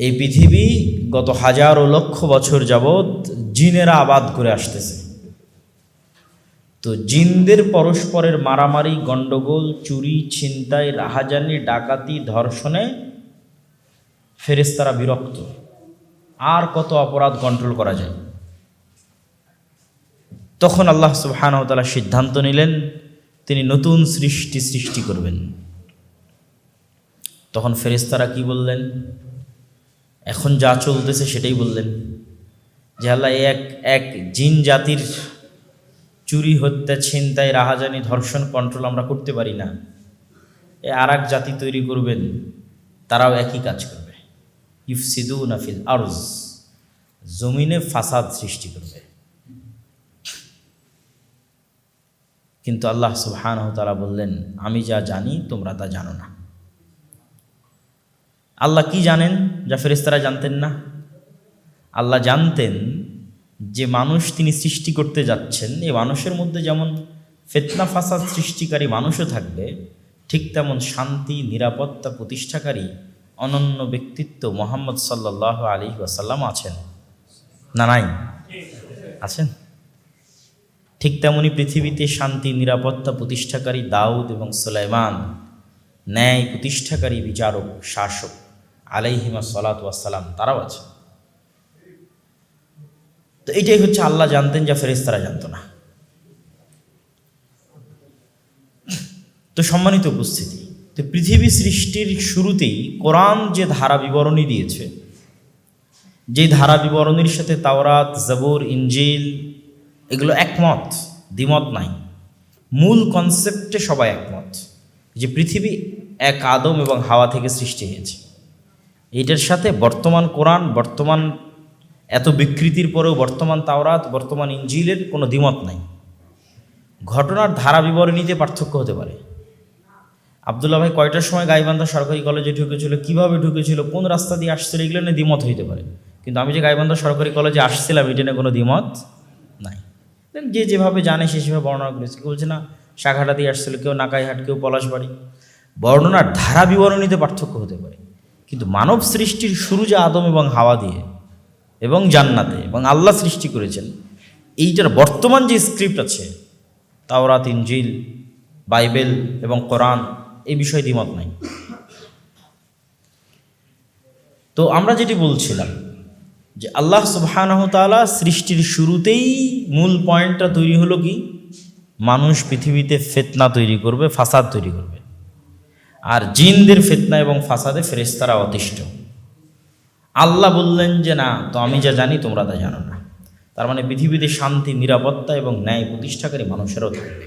এই পৃথিবী গত হাজারো লক্ষ বছর যাবৎ জিনেরা আবাদ করে আসতেছে। তো জিনদের পরস্পরের মারামারি, গণ্ডগোল, চুরি, ছিনতাই, রাহাজানি, ডাকাতি, ধর্ষণে ফেরেস্তারা বিরক্ত। আর কত অপরাধ কন্ট্রোল করা যায়? তখন আল্লাহ সুবহানাহু তাআলা সিদ্ধান্ত নিলেন, তিনি নতুন সৃষ্টি সৃষ্টি করবেন। তখন ফেরেস্তারা কি বললেন? এখন যা চলতেছে সেটাই বললেন। যে আল্লাহ এক এক জিন জাতির চুরি, হত্যা, ছিনতাই, রাহাজানি, ধর্ষণ কন্ট্রোল আমরা করতে পারি না। এ আর এক জাতি তৈরি করবেন, তারাও একই কাজ করবে। ইফসিদু নাফিল আরজ, জমিনে ফাসাদ সৃষ্টি করবে। কিন্তু আল্লাহ সুবহানাহু তারা বললেন, আমি যা জানি তোমরা তা জানো না। আল্লাহ কি জানেন যা ফেরেস্তারা জানতেন না? আল্লাহ জানতেন যে মানুষ তিনি সৃষ্টি করতে যাচ্ছেন এই মানুষের মধ্যে যেমন ফেতনা ফাসাদ সৃষ্টিকারী মানুষও থাকবে, ঠিক তেমন শান্তি, নিরাপত্তা প্রতিষ্ঠাকারী অনন্য ব্যক্তিত্ব মোহাম্মদ সাল্লাহ আলী ওয়াসাল্লাম আছেন। না নাই? আছেন? ঠিক তেমনি পৃথিবীতে শান্তি, নিরাপত্তা প্রতিষ্ঠাকারী দাউদ এবং সুলাইমান ন্যায় প্রতিষ্ঠাকারী বিচারক, শাসক আলাইহিমা সালাত ওয়াসালাম তারাও আছে। তো এটাই হচ্ছে আল্লাহ জানতেন যা ফেরেস্তারা জানতো না। তো সম্মানিত উপস্থিতি, তো পৃথিবী সৃষ্টির শুরুতেই কোরআন যে ধারা বিবরণী দিয়েছে, যে ধারা বিবরণীর সাথে তাওরাত, জবর ইঞ্জিল এগুলো একমত, দ্বিমত নাই। মূল কনসেপ্টে সবাই একমত যে পৃথিবী এক আদম এবং হাওয়া থেকে সৃষ্টি হয়েছে। এইটার সাথে বর্তমান কোরআন, বর্তমান এত বিকৃতির পরেও বর্তমান তাওরাত, বর্তমান ইঞ্জিলের কোনো দ্বিমত নাই। ঘটনার ধারা বিবরণীতে পার্থক্য হতে পারে। আবদুল্লাহ ভাই কয়টার সময় গাইবান্ধা সরকারি কলেজে ঢুকেছিল, কীভাবে ঢুকেছিল, কোন রাস্তা দিয়ে আসছিল, এগুলো নিয়ে দ্বিমত হইতে পারে। কিন্তু আমি যে গাইবান্ধা সরকারি কলেজে আসছিলাম, এটা নিয়ে কোনো দ্বিমত নাই। যে যেভাবে জানে, সে সেভাবে বর্ণনা করেছে। কেউ বলছে, না, শাখাটা দিয়ে আসছিল, কেউ নাকাইহাট, কেউ পলাশবাড়ি। বর্ণনার ধারা বিবরণীতে পার্থক্য হতে পারে। কিন্তু মানব সৃষ্টির শুরু যে আদম এবং হাওয়া দিয়ে এবং জান্নাতে এবং আল্লাহ সৃষ্টি করেছেন। এইটার বর্তমান যে স্ক্রিপ্ট আছে, তাওরাত, ইনজিল, বাইবেল এবং কোরআন, এই বিষয়ে দ্বিমত নাই। তো আমরা যেটি বলছিলাম যে আল্লাহ সুবহানাহু তাআলা সৃষ্টির শুরুতেই মূল পয়েন্টটা তৈরি হলো কি? মানুষ পৃথিবীতে ফেতনা তৈরি করবে, ফাসাদ তৈরি করবে। আর জিনদের ফেতনা এবং ফাসাদে ফেরেশতারা অতিষ্ঠ। আল্লাহ বললেন যে, না, তো আমি যা জানি, তোমরা তা জানো না। তার মানে পৃথিবীতে শান্তি, নিরাপত্তা এবং ন্যায় প্রতিষ্ঠাকারী মানুষেরও থাকবে।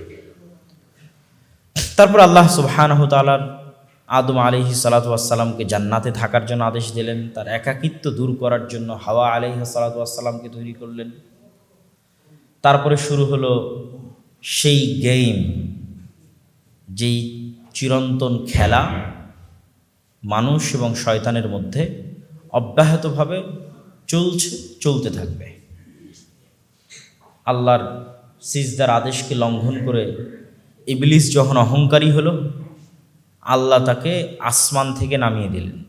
তারপর আল্লাহ সুবহানাহ তাআলার আদম আলিহি সালাতামকে জান্নাতে থাকার জন্য আদেশ দিলেন। তার একাকিত্ব দূর করার জন্য হাওয়া আলিহি সালাতামকে তৈরি করলেন। তারপরে শুরু হলো সেই গেম যেই চিরন্তন খেলা মানুষ এবং শয়তানের মধ্যে অব্যাহতভাবে চলছে, চলতে থাকবে। আল্লাহর সিজদার আদেশকে লঙ্ঘন করে ইবলিস যখন অহংকারী হলো, আল্লাহ তাকে আসমান থেকে নামিয়ে দিলেন।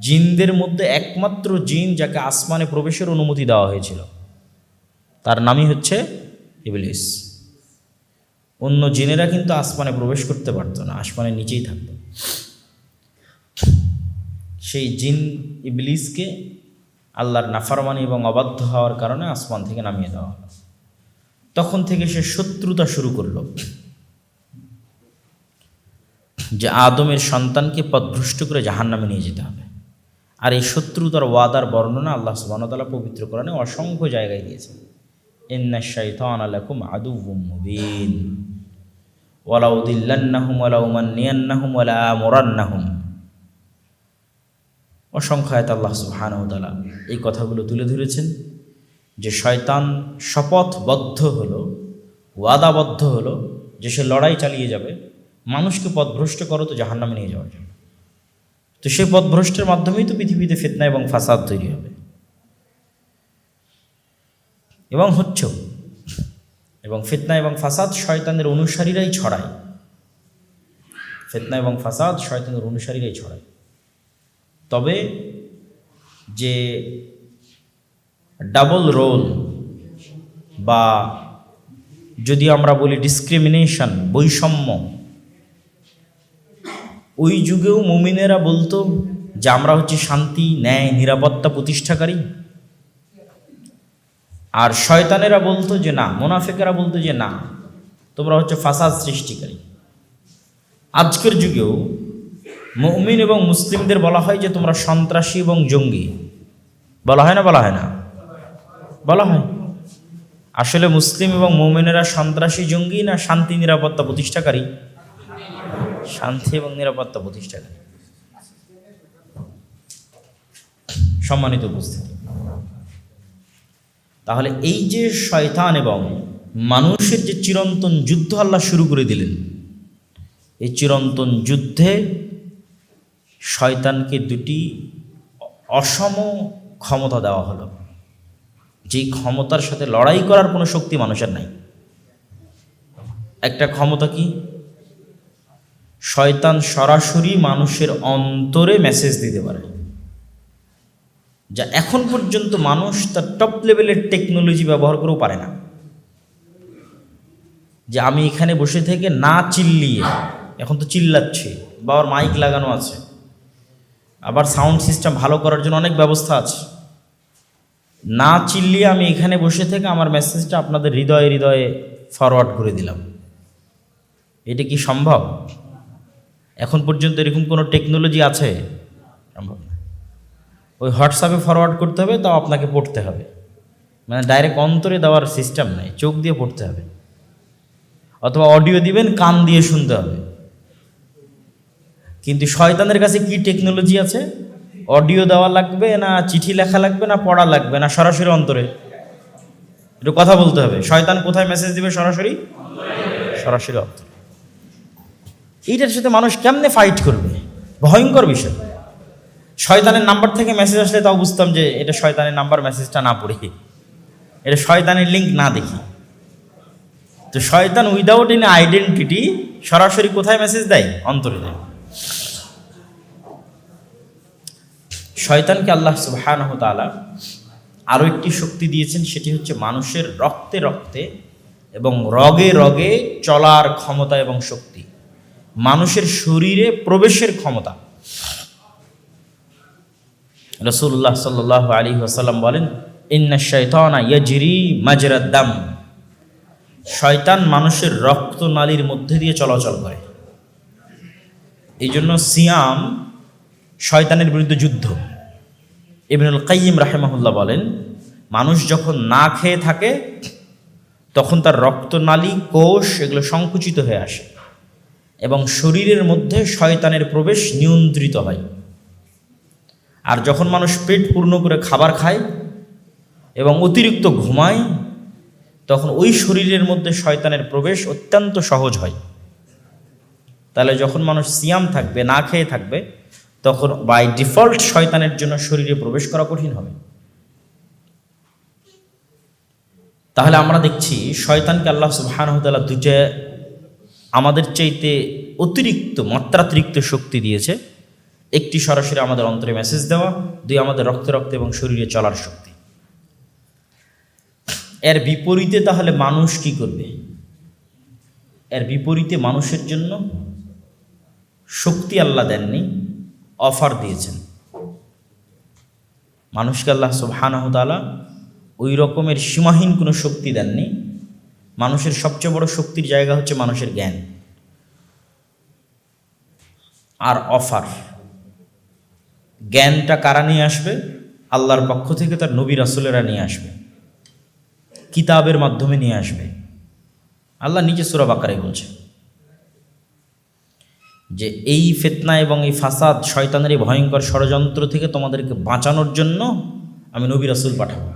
জিনদের মধ্যে একমাত্র জিন যাকে আসমানে প্রবেশের অনুমতি দেওয়া হয়েছিল, তার নামই হচ্ছে ইবলিস। অন্য জিনেরা কিন্তু আসমানে প্রবেশ করতে পারতো না আসমানের নিচেই থাকতো। সেই জিন ইবলিসকে আল্লাহর নাফারমানি এবং অবাধ্য হওয়ার কারণে আসমান থেকে নামিয়ে দেওয়া হলো। তখন থেকে সে শত্রুতা শুরু করল। যে আদমের সন্তানকে পথভ্রষ্ট করে জাহান নামে নিয়ে যেতে হবে। আর এই শত্রুতার ওয়াদার বর্ণনা আল্লাহ সুবাহতাল্লাহ পবিত্র কোরআনে অসংখ্য জায়গায় দিয়েছেন। ইন্না শাইতান আলাকুম আদুউম মুবিন। ওয়ালা উদিল্লান্নাহুম ওয়ালা আমরান্নাহুম। অসংখ্য আয়াত আল্লাহ তাআলা এই কথাগুলো তুলে ধরেছেন যে শয়তান শপথবদ্ধ হলো, ওয়াদাবদ্ধ হলো, যে সে লড়াই চালিয়ে যাবে, মানুষকে পথভ্রষ্ট করো তো জাহান্নামে নিয়ে যাওয়ার জন্য। তো সেই পথভ্রষ্টের মাধ্যমেই তো পৃথিবীতে ফিতনা এবং ফাসাদ তৈরি হবে। এবং হচ্ছেও এবং ফিতনা এবং ফাসাদ শয়তানের অনুসারীরাই ছড়ায়। ফিতনা এবং ফাসাদ শয়তানের অনুসারীরাই ছড়ায়। তবে যে ডাবল রোল বা যদি আমরা বলি ডিসক্রিমিনেশন, বৈষম্য, ওই যুগেও মুমিনেরা বলতো যে আমরা হচ্ছে শান্তি, ন্যায়, নিরাপত্তা প্রতিষ্ঠাকারী। আর শয়তানেরা বলতো যে না, মোনাফেকেরা বলতো যে না, তোমরা হচ্ছে ফাসাদ সৃষ্টিকারী। আজকের যুগেও মুমিন এবং মুসলিমদের বলা হয় যে তোমরা সন্ত্রাসী এবং জঙ্গি। বলা হয় না, বলা হয় না? বলা হয়। আসলে মুসলিম এবং মুমিনেরা সন্ত্রাসী, জঙ্গি না শান্তি, নিরাপত্তা প্রতিষ্ঠাকারী? শান্তি এবং নিরাপত্তা প্রতিষ্ঠাকারী। সম্মানিত উপস্থিতি। তাহলে এই যে শয়তান এবং মানুষের যে চিরন্তন যুদ্ধ আল্লাহ শুরু করে দিলেন, এই চিরন্তন যুদ্ধে শয়তানকে দুটি অসম ক্ষমতা দেওয়া হলো। যেই ক্ষমতার সাথে লড়াই করার কোনো শক্তি মানুষের নাই। একটা ক্ষমতা কি? শয়তান সরাসরি মানুষের অন্তরে মেসেজ দিতে পারে। যা এখন পর্যন্ত মানুষ তার টপ লেভেলের টেকনোলজি ব্যবহার করেও পারে না। যে আমি এখানে বসে থেকে না চিল্লিয়ে, এখন তো চিল্লাচ্ছি বা ওর মাইক লাগানো আছে, আবার সাউন্ড সিস্টেম ভালো করার জন্য অনেক ব্যবস্থা আছে। না চিল্লিয়ে আমি এখানে বসে থেকে আমার মেসেজটা আপনাদের হৃদয়ে হৃদয়ে ফরওয়ার্ড করে দিলাম। এটা কি সম্ভব? এখন পর্যন্ত এরকম কোনো টেকনোলজি আছে? সম্ভব ওই হোয়াটসঅ্যাপে ফরওয়ার্ড করতে হবে, তাও আপনাকে পড়তে হবে। মানে ডাইরেক্ট অন্তরে দেওয়ার সিস্টেম নেই, চোখ দিয়ে পড়তে হবে। অথবা অডিও দিবেন, কান দিয়ে শুনতে হবে। কিন্তু শয়তানের কাছে কি টেকনোলজি আছে? অডিও দেওয়া লাগবে না, চিঠি লেখা লাগবে না, পড়া লাগবে না, সরাসরি অন্তরে। একটু কথা বলতে হবে। শয়তান কোথায় মেসেজ দিবে সরাসরি? সরাসরি অন্তরে। এইটার সাথে মানুষ কেমনে ফাইট করবে? ভয়ঙ্কর বিষয়। শয়তানের নাম্বার থেকে মেসেজ আসলে তাও বুঝতাম যে এটা শয়তানের নাম্বার মেসেজটা না পড়ি। এটা শয়তানের লিঙ্ক না দেখি। তো শয়তান উইদাউট এনি আইডেন্টিটি সরাসরি কোথায় মেসেজ দেয়? অন্তরে দেয়। শয়তানকে আল্লাহ তাআলা আরও একটি শক্তি দিয়েছেন, সেটি হচ্ছে মানুষের রক্তে রক্তে এবং রগে রগে চলার ক্ষমতা এবং শক্তি। মানুষের শরীরে প্রবেশের ক্ষমতা। রসুল্লাহ সাল্লাহ আলী ওসাল্লাম বলেন, ইন্না শৈতানা ইয়াজরি মাজরাদ্দাম শয়তান মানুষের রক্ত নালীর মধ্যে দিয়ে চলাচল করে। এই জন্য সিয়াম শয়তানের বিরুদ্ধে যুদ্ধ। ইবনুল কাইম রাহেমাহুল্লাহ বলেন, মানুষ যখন না খেয়ে থাকে, তখন তার রক্তনালী কোষ এগুলো সংকুচিত হয়ে আসে এবং শরীরের মধ্যে শয়তানের প্রবেশ নিয়ন্ত্রিত হয়। আর যখন মানুষ পেট পূর্ণ করে খাবার খায় এবং অতিরিক্ত ঘুমায়, তখন ওই শরীরের মধ্যে শয়তানের প্রবেশ অত্যন্ত সহজ হয়। তাহলে যখন মানুষ সিয়াম থাকবে, না খেয়ে থাকবে, তখন বাই ডিফল্ট শয়তানের জন্য শরীরে প্রবেশ করা কঠিন হবে। তাহলে আমরা দেখছি শয়তানকে আল্লাহ সুবাহানহতালা দুটো আমাদের চাইতে অতিরিক্ত, মাত্রাতিরিক্ত শক্তি দিয়েছে। একটি সরাসরি আমাদের অন্তরে মেসেজ দেওয়া, দুই আমাদের রক্তে রক্তে এবং শরীরে চলার শক্তি। এর বিপরীতে তাহলে মানুষ কি করবে? এর বিপরীতে মানুষের জন্য শক্তি আল্লাহ দেননি অফার দিয়েছেন। মানুষকে আল্লাহ সুবহানাহতালা ওই রকমের সীমাহীন কোনো শক্তি দেননি। মানুষের সবচেয়ে বড় শক্তির জায়গা হচ্ছে মানুষের জ্ঞান। আর অফার জ্ঞানটা কারা নিয়ে আসবে? আল্লাহর পক্ষ থেকে তার নবী রাসুলেরা নিয়ে আসবে। কিতাবের মাধ্যমে নিয়ে আসবে। আল্লাহ নিজে সুরা বাকারে বলছে যে, এই ফেতনা এবং এই ফাসাদ শয়তানের এই ভয়ঙ্কর ষড়যন্ত্র থেকে তোমাদেরকে বাঁচানোর জন্য আমি নবী রাসুল পাঠাবো।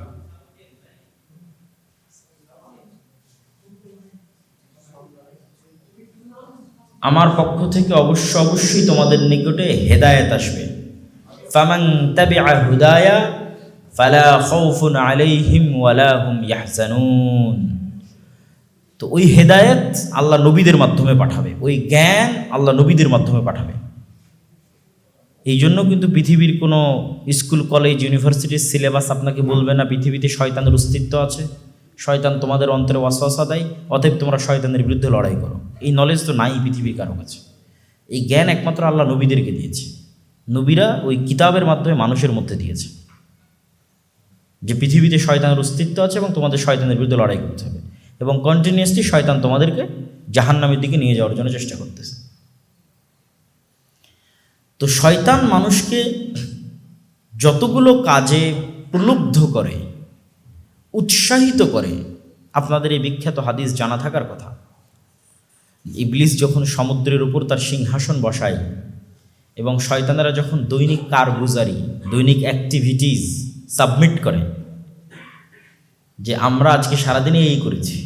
আমার পক্ষ থেকে অবশ্য অবশ্যই তোমাদের নিকটে হেদায়েত আসবে। ফামান তাবিআ হুদায়া ফালা খাউফুন আলাইহিম ওয়ালা হুম ইয়াহজানুন। তো ওই হেদায়েত আল্লাহ নবীদের মাধ্যমে পাঠাবে, ওই জ্ঞান আল্লাহ নবীদের মাধ্যমে পাঠাবে। এই জন্য কিন্তু পৃথিবীর কোনো স্কুল, কলেজ, ইউনিভার্সিটির সিলেবাস আপনাকে বলবে না, পৃথিবীতে শয়তানের অস্তিত্ব আছে। শয়তান তোমাদের অন্তরে ওয়াসওয়াসা দেয়, অতএব তোমরা শয়তানের বিরুদ্ধে লড়াই করো। এই নলেজ তো নাই পৃথিবীর কারও কাছে। এই জ্ঞান একমাত্র আল্লাহ নবীদেরকে দিয়েছে। নবীরা ওই কিতাবের মাধ্যমে মানুষের মধ্যে দিয়েছে। যে পৃথিবীতে শয়তানের অস্তিত্ব আছে এবং তোমাদের শয়তানের বিরুদ্ধে লড়াই করতে হবে। এবং কন্টিনিউয়াসলি শয়তান তোমাদেরকে জাহান্নামের দিকে নিয়ে যাওয়ার জন্য চেষ্টা করতেছে। তো শয়তান মানুষকে যতগুলো কাজে প্রলুব্ধ করে, উৎসাহিত করে, আপনাদের এই বিখ্যাত হাদিস জানা থাকার কথা, ইবলিস যখন সমুদ্রের উপর তার সিংহাসন বসায় এবং শয়তানেরা যখন দৈনিক কারগুজারি দৈনিক অ্যাক্টিভিটিস সাবমিট করে, যে আমরা আজকে সারাদিনে এই করেছি,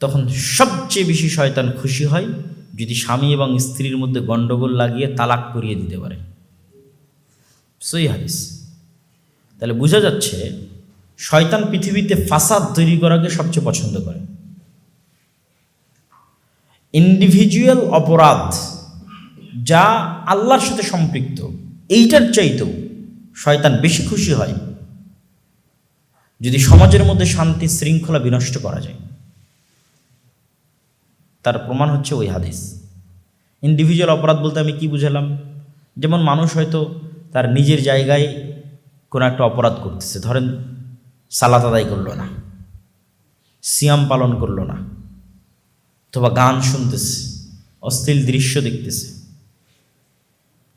তখন সবচেয়ে বেশি শয়তান খুশি হয় যদি স্বামী এবং স্ত্রীর মধ্যে গণ্ডগোল লাগিয়ে তালাক করিয়ে দিতে পারে। সই হাদিস। তাহলে বোঝা যাচ্ছে, শয়তান পৃথিবীতে ফাসাদ তৈরি করাকে সবচেয়ে পছন্দ করে। ইন্ডিভিজুয়াল অপরাধ যা আল্লাহর সাথে সম্পৃক্ত, এইটার চাইতেও শয়তান বেশি খুশি হয় যদি সমাজের মধ্যে শান্তি শৃঙ্খলা বিনষ্ট করা যায়। তার প্রমাণ হচ্ছে ওই হাদিস। ইন্ডিভিজুয়াল অপরাধ বলতে আমি কি বুঝালাম? যেমন মানুষ হয়তো তার নিজের জায়গায় কোনো একটা অপরাধ করতেছে। ধরেন, সালাত আদায় করল না, সিয়াম পালন করল না, অথবা গান শুনতেছে, অশ্লীল দৃশ্য দেখতেছে।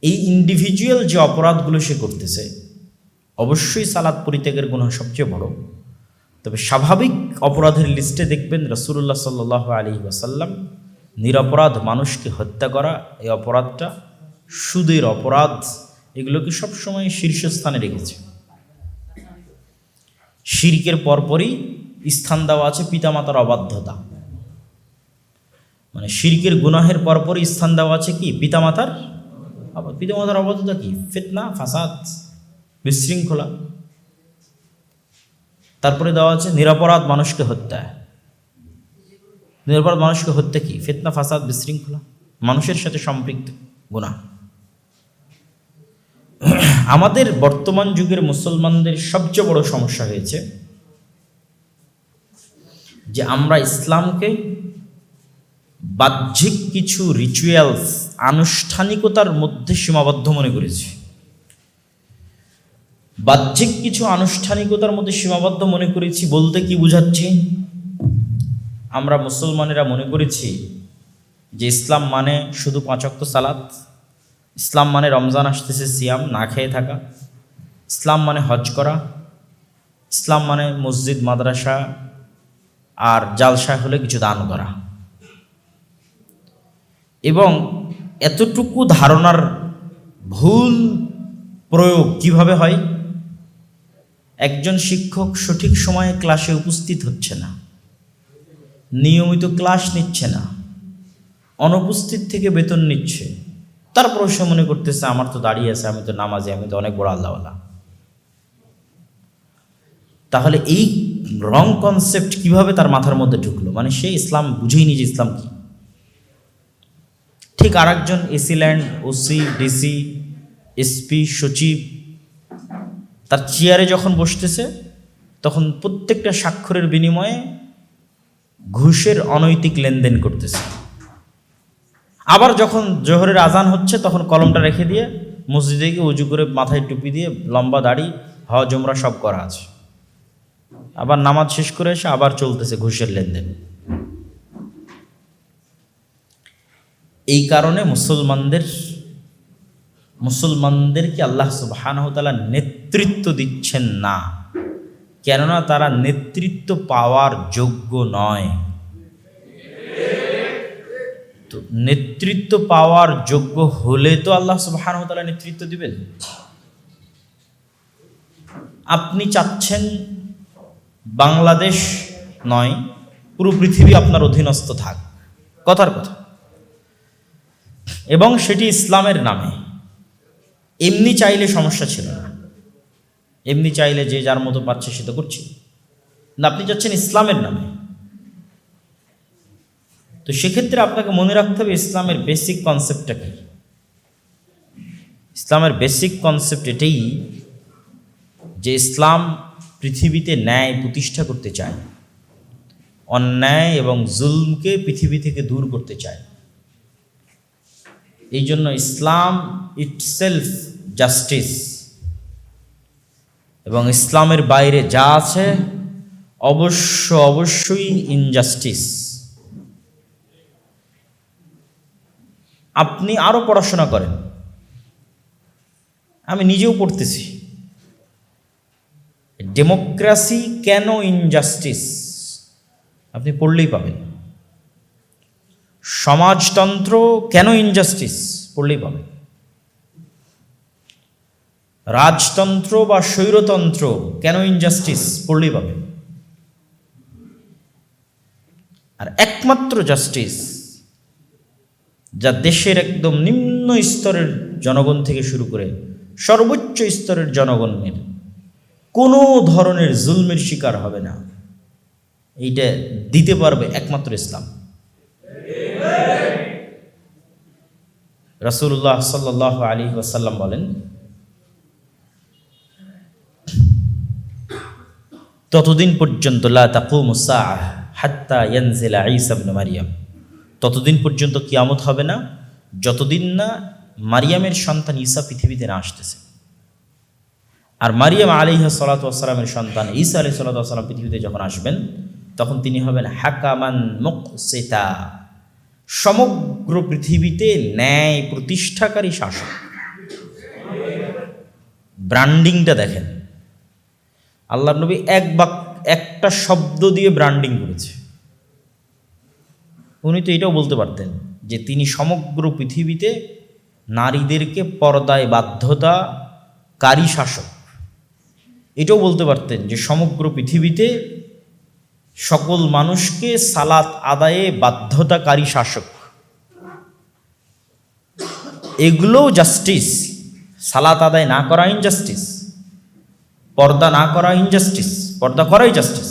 এই ইন্ডিভিজুয়াল যে অপরাধগুলো সে করতেছে, অবশ্যই সালাদ পরিত্যাগের গুণ সবচেয়ে বড়। তবে স্বাভাবিক অপরাধের লিস্টে দেখবেন রসুল্লাহ সাল্লাহ আলী ওয়াসাল্লাম নিরপরাধ মানুষকে হত্যা করা, এই অপরাধটা সুদের অপরাধ, এগুলোকে সবসময় শীর্ষস্থানে রেখেছে। শিরকের পরপরই স্থান দেওয়া আছে পিতামাতার অবাধ্যতা। মানে শিরকের গুনাহের পরপরই স্থান দেওয়া আছে কি? পিতামাতার আবার পিতামাতার অবাধ্যতা কি? ফেতনা, ফাসাদ, বিশৃঙ্খলা। তারপরে দেওয়া আছে, নিরাপরাধ মানুষকে হত্যা। নিরাপরাধ মানুষকে হত্যা কি? ফেতনা, ফাসাদ, বিশৃঙ্খলা। মানুষের সাথে সম্পৃক্ত গুণা। আমাদের বর্তমান যুগের মুসলমানদের সবচেয়ে বড় সমস্যা হয়েছে যে আমরা ইসলামকে বাহ্যিক কিছু রিচুয়ালস আনুষ্ঠানিকতার মধ্যে সীমাবদ্ধ মনে করেছি। বাহ্যিক কিছু আনুষ্ঠানিকতার মধ্যে সীমাবদ্ধ মনে করেছি বলতে কি বুঝাচ্ছি? আমরা মুসলমানেরা মনে করেছি যে ইসলাম মানে শুধু পাঁচক্ত সালাত, ইসলাম মানে রমজান আসতেছে সিয়াম, না খেয়ে থাকা, ইসলাম মানে হজ করা, ইসলাম মানে মসজিদ, মাদ্রাসা, আর জালসা হলে কিছু দান করা। এবং এতটুকু ধারণার ভুল প্রয়োগ কীভাবে হয়? একজন শিক্ষক সঠিক সময়ে ক্লাসে উপস্থিত হচ্ছে না। নিয়মিত ক্লাস নিচ্ছে না। অনুপস্থিত থেকে বেতন নিচ্ছে। তারপর সে মনে করতেছে, আমার তো দাঁড়িয়ে আছে, আমি তো নামাজি, আমি তো অনেক বড় আল্লাহওয়ালা। তাহলে এই রং কনসেপ্ট কীভাবে তার মাথার মধ্যে ঢুকলো? মানে সে ইসলাম বুঝেই নিজে ইসলাম কি। ঠিক আরেকজন AC land OC DC SP সচিব, তার চেয়ারে যখন বসতেছে, তখন প্রত্যেকটা স্বাক্ষরের বিনিময়ে ঘুষের অনৈতিক লেনদেন করতেছে। আবার যখন জোহরের আজান হচ্ছে, তখন কলমটা রেখে দিয়ে মসজিদে গিয়ে উজু করে মাথায় টুপি দিয়ে লম্বা দাড়ি, হজ জমরা সব করা আছে। আবার নামাজ শেষ করে এসে আবার চলতেছে ঘুষের লেনদেন। এই কারণে মুসলমানদের, মুসলমানদেরকে আল্লাহ সুবাহানহতালা নেতৃত্ব দিচ্ছেন না। কেননা তারা নেতৃত্ব পাওয়ার যোগ্য নয়। তো নেতৃত্ব পাওয়ার যোগ্য হলে তো আল্লাহ সুবাহানহতালা নেতৃত্ব দিবেন। আপনি চাচ্ছেন বাংলাদেশ নয়, পুরো পৃথিবী আপনার অধীনস্থ থাক। কথার কথা। এবং সেটি ইসলামের নামে। এমনি চাইলে সমস্যা ছিল না। এমনি চাইলে যে যার মতো পাচ্ছে সে তো করছে। না আপনি চাচ্ছেন ইসলামের নামে। তো সেক্ষেত্রে আপনাকে মনে রাখতে হবে ইসলামের বেসিক কনসেপ্টটা কি? ইসলামের বেসিক কনসেপ্ট এটাই যে ইসলাম পৃথিবীতে ন্যায় প্রতিষ্ঠা করতে চায়। অন্যায় এবং জুলমকে পৃথিবী থেকে দূর করতে চায়। এই জন্য ইসলাম ইটসেলফ জাস্টিস এবং ইসলামের বাইরে যা আছে, অবশ্য অবশ্যই ইনজাস্টিস আপনি আরও পড়াশোনা করেন। আমি নিজেও পড়তেছি। ডেমোক্রেসি কেন ইনজাস্টিস আপনি পড়লেই পাবেন। সমাজতন্ত্র কেন ইনজাস্টিস পড়লেই পাবেন রাজতন্ত্র বা স্বৈরতন্ত্র কেন ইনজাস্টিস পড়লেই পাবে। আর একমাত্র জাস্টিস যা দেশের একদম নিম্ন স্তরের জনগণ থেকে শুরু করে সর্বোচ্চ স্তরের জনগণের কোনো ধরনের জুলমের শিকার হবে না। এইটা দিতে পারবে একমাত্র ইসলাম। রসুল্লাহ সাল্লাহ আলী ওসাল্লাম বলেন, ততদিন পর্যন্ত মারিয়াম। ততদিন পর্যন্ত কিয়ামত হবে না, যতদিন না মারিয়ামের সন্তান ঈসা পৃথিবীতে না আসতেছে। আর মারিয়াম আলিহা সালাতামের সন্তান ঈসা আলি সাল্লাম পৃথিবীতে যখন আসবেন, তখন তিনি হবেন হাকামান মুকসিতা। সমগ্র পৃথিবীতে ন্যায় প্রতিষ্ঠাকারী শাসক ব্র্যান্ডিংটা দেখেন। আল্লাহ নবী এক বাক, একটা শব্দ দিয়ে ব্র্যান্ডিং করেছে। উনি তো এটাও বলতে পারতেন যে তিনি সমগ্র পৃথিবীতে নারীদেরকে পর্দায় বাধ্যতাকারী শাসক। এটাও বলতে পারতেন যে সমগ্র পৃথিবীতে সকল মানুষকে সালাত আদায়ে বাধ্যতাকারী শাসক। এগুলোও জাস্টিস সালাত আদায় না করা ইনজাস্টিস পর্দা না করা ইনজাস্টিস পর্দা করাই জাস্টিস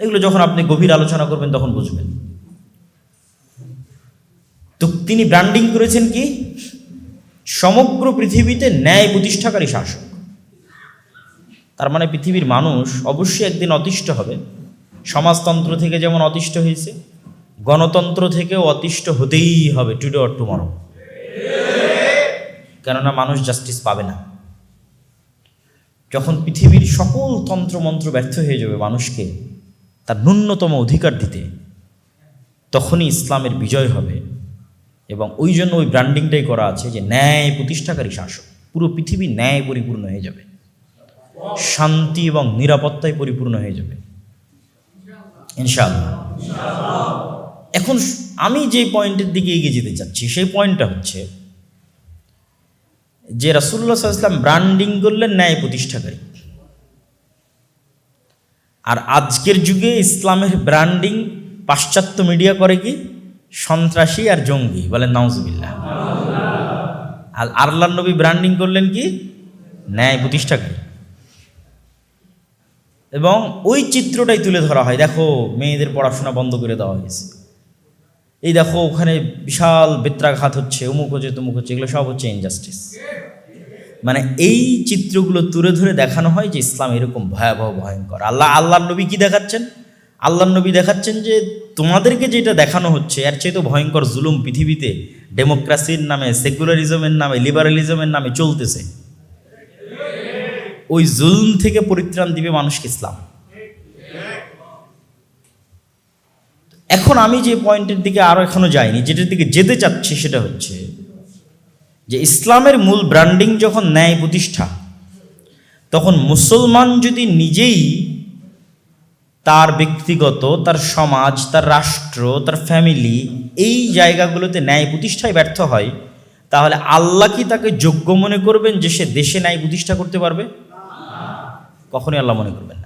এগুলো যখন আপনি গভীর আলোচনা করবেন, তখন বুঝবেন। তো তিনি ব্র্যান্ডিং করেছেন কি? সমগ্র পৃথিবীতে ন্যায় প্রতিষ্ঠাকারী শাসক। তার মানে পৃথিবীর মানুষ অবশ্যই একদিন অতিষ্ঠ হবে। সমাজতন্ত্র থেকে যেমন অতিষ্ঠ হয়েছে, গণতন্ত্র থেকেও অতিষ্ঠ হতেই হবে টুডে অর টুমরো কেননা মানুষ জাস্টিস পাবে না। যখন পৃথিবীর সকল তন্ত্রমন্ত্র ব্যর্থ হয়ে যাবে মানুষকে, তার ন্যূনতম অধিকার দিতে, তখনই ইসলামের বিজয় হবে। এবং ওই জন্য ওই ব্র্যান্ডিংটাই করা আছে যে ন্যায় প্রতিষ্ঠাকারী শাসক। পুরো পৃথিবী ন্যায় পরিপূর্ণ হয়ে যাবে। শান্তি এবং নিরাপত্তায় পরিপূর্ণ হয়ে যাবে। ইনশাআল্লাহ। এখন আমি যে পয়েন্টের দিকে এগিয়ে যেতে চাচ্ছি, সেই পয়েন্টটা হচ্ছে যে রাসুল্লাহ সাল্লাম ব্র্যান্ডিং করলেন ন্যায় প্রতিষ্ঠাকারী। আর আজকের যুগে ইসলামের ব্র্যান্ডিং পাশ্চাত্য মিডিয়া করে কি? সন্ত্রাসী আর জঙ্গি, বলেন নওয়াজবিল্লা আর আল্লাহ নবী ব্র্যান্ডিং করলেন কি? ন্যায় প্রতিষ্ঠাকারী। এবং ওই চিত্রটাই তুলে ধরা হয়। দেখো, মেয়েদের পড়াশোনা বন্ধ করে দেওয়া হয়েছে। এই দেখো, ওখানে বিশাল বেত্রাঘাত হচ্ছে, অমুক হচ্ছে, তমুক হচ্ছে, এগুলো সব হচ্ছে ইনজাস্টিস মানে এই চিত্রগুলো তুলে ধরে দেখানো হয় যে ইসলাম এরকম ভয়াবহ, ভয়ঙ্কর। আল্লাহ আল্লাহ নবী কি দেখাচ্ছেন? আল্লাহ নবী দেখাচ্ছেন যে তোমাদেরকে যেটা দেখানো হচ্ছে, এর চেয়ে তো ভয়ঙ্কর জুলুম পৃথিবীতে ডেমোক্রাসির নামে সেকুলারিজমের নামে লিবারালিজমের নামে চলতেছে। ওই জুলুম থেকে পরিত্রাণ দিবে মানুষকে ইসলাম। এখন আমি যে পয়েন্টের দিকে আরও এখনও যাইনি, যেটার দিকে যেতে চাচ্ছি সেটা হচ্ছে যে ইসলামের মূল ব্র্যান্ডিং যখন ন্যায় প্রতিষ্ঠা, তখন মুসলমান যদি নিজেই তার ব্যক্তিগত, তার সমাজ, তার রাষ্ট্র, তার ফ্যামিলি এই জায়গাগুলোতে ন্যায় প্রতিষ্ঠায় ব্যর্থ হয়, তাহলে আল্লাহ কি তাকে যোগ্য মনে করবেন যে সে দেশে ন্যায় প্রতিষ্ঠা করতে পারবে? কখনই আল্লাহ মনে করবেন না।